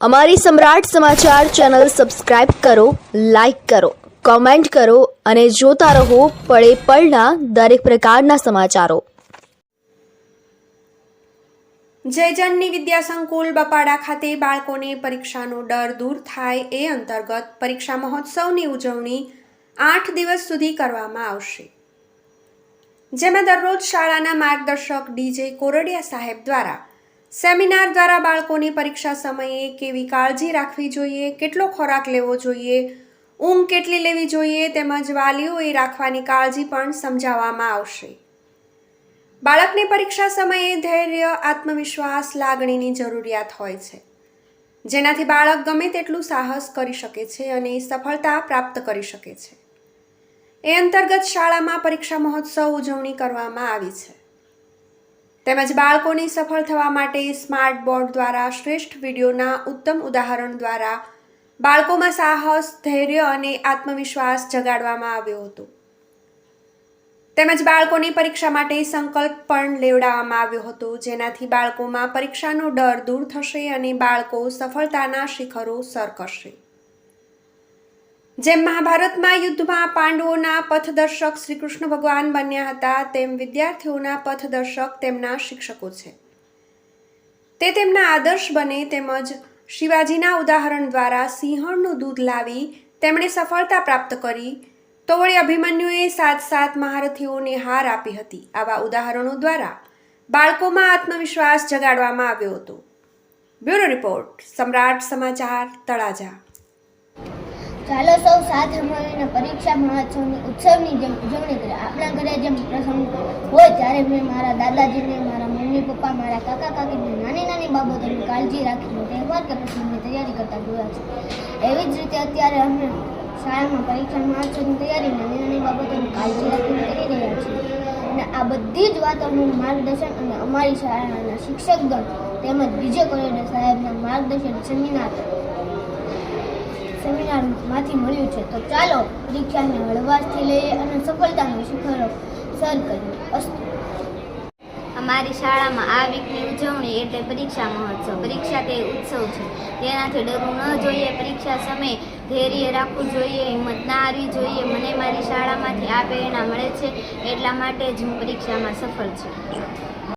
અમારી Samrat Samachar channel subscribe કરો, like કરો, કોમેન્ટ કરો અને જોતા રહો પળે પળના દરેક પ્રકારના સમાચારો. જયજનની વિદ્યા સંકુલ બપાડા ખાતે બાળકોને પરીક્ષાનો ડર દૂર થાય એ અંતર્ગત પરીક્ષા મહોત્સવની ઉજવણી આઠ દિવસ સુધી કરવામાં આવશે. જેમાં દરરોજ શાળાના માર્ગદર્શક ડીજે કોરડિયા સાહેબ દ્વારા સેમિનાર દ્વારા બાળકોની પરીક્ષા સમયે કેવી કાળજી રાખવી જોઈએ, કેટલો ખોરાક લેવો જોઈએ, ઊંઘ કેટલી લેવી જોઈએ તેમજ વાલીઓએ રાખવાની કાળજી પણ સમજાવવામાં આવશે. બાળકને પરીક્ષા સમયે ધૈર્ય, આત્મવિશ્વાસ, લાગણીની જરૂરિયાત હોય છે. જેનાથી બાળક ગમે તેટલું સાહસ કરી શકે છે અને સફળતા પ્રાપ્ત કરી શકે છે. એ અંતર્ગત શાળામાં પરીક્ષા મહોત્સવ ઉજવણી કરવામાં આવી છે. તેમજ બાળકોની સફળ થવા માટે સ્માર્ટ બોર્ડ દ્વારા શ્રેષ્ઠ વિડીયોના ઉત્તમ ઉદાહરણ દ્વારા બાળકોમાં સાહસ, ધૈર્ય અને આત્મવિશ્વાસ જગાડવામાં આવ્યો હતો. તેમજ બાળકોની પરીક્ષા માટે સંકલ્પ પણ લેવડાવવામાં આવ્યો હતો, જેનાથી બાળકોમાં પરીક્ષાનો ડર દૂર થશે અને બાળકો સફળતાના શિખરો સર કરશે. જેમ મહાભારતમાં યુદ્ધમાં પાંડવોના પથદર્શક શ્રી કૃષ્ણ ભગવાન બન્યા હતા, તેમ વિદ્યાર્થીઓના પથદર્શક તેમના શિક્ષકો છે. તે તેમના આદર્શ બને તેમજ શિવાજીના ઉદાહરણ દ્વારા સિંહણનું દૂધ લાવી તેમણે સફળતા પ્રાપ્ત કરી, તો વળી અભિમન્યુએ સાત સાત મહારથીઓને હાર આપી હતી. આવા ઉદાહરણો દ્વારા બાળકોમાં આત્મવિશ્વાસ જગાડવામાં આવ્યો હતો. બ્યુરો રિપોર્ટ, સમ્રાટ સમાચાર, તળાજા. ચાલો સૌ સાથે મળીને પરીક્ષા મહોત્સવની ઉત્સવની જેમ ઉજવણી કરીએ. આપણા ઘરે જેમ પ્રસંગ હોય ત્યારે મેં મારા દાદાજીને, મારા મમ્મી, પપ્પા, મારા કાકા, કાકીને નાની નાની બાબતોની કાળજી રાખીને તહેવાર કે પ્રસંગની તૈયારી કરતા જોયા છે. એવી જ રીતે અત્યારે અમે શાળામાં પરીક્ષા મહોત્સવની તૈયારી નાની નાની બાબતોની કાળજી રાખીને કરી રહ્યા છીએ. અને આ બધી જ વાતોનું માર્ગદર્શન અને અમારી શાળાના શિક્ષકગણ તેમજ બીજે કોલેજના સાહેબના માર્ગદર્શન સેમિનાર સેમિનારમાંથી મળ્યું છે. તો ચાલો પરીક્ષાને હળવાશથી લઈએ અને સફળતાનો શિખરો સર કરીએ અસ્તુ. અમારી શાળામાં આ વીકની ઉજવણી એટલે પરીક્ષા મહોત્સવ. પરીક્ષા તે ઉત્સવ છે. તેનાથી ડરવું ન જોઈએ. પરીક્ષા સમયે ધૈર્ય રાખવું જોઈએ, હિંમત ના હારવી જોઈએ. મને મારી શાળામાંથી આ પ્રેરણા મળે છે. એટલા માટે જ હું પરીક્ષામાં સફળ છું.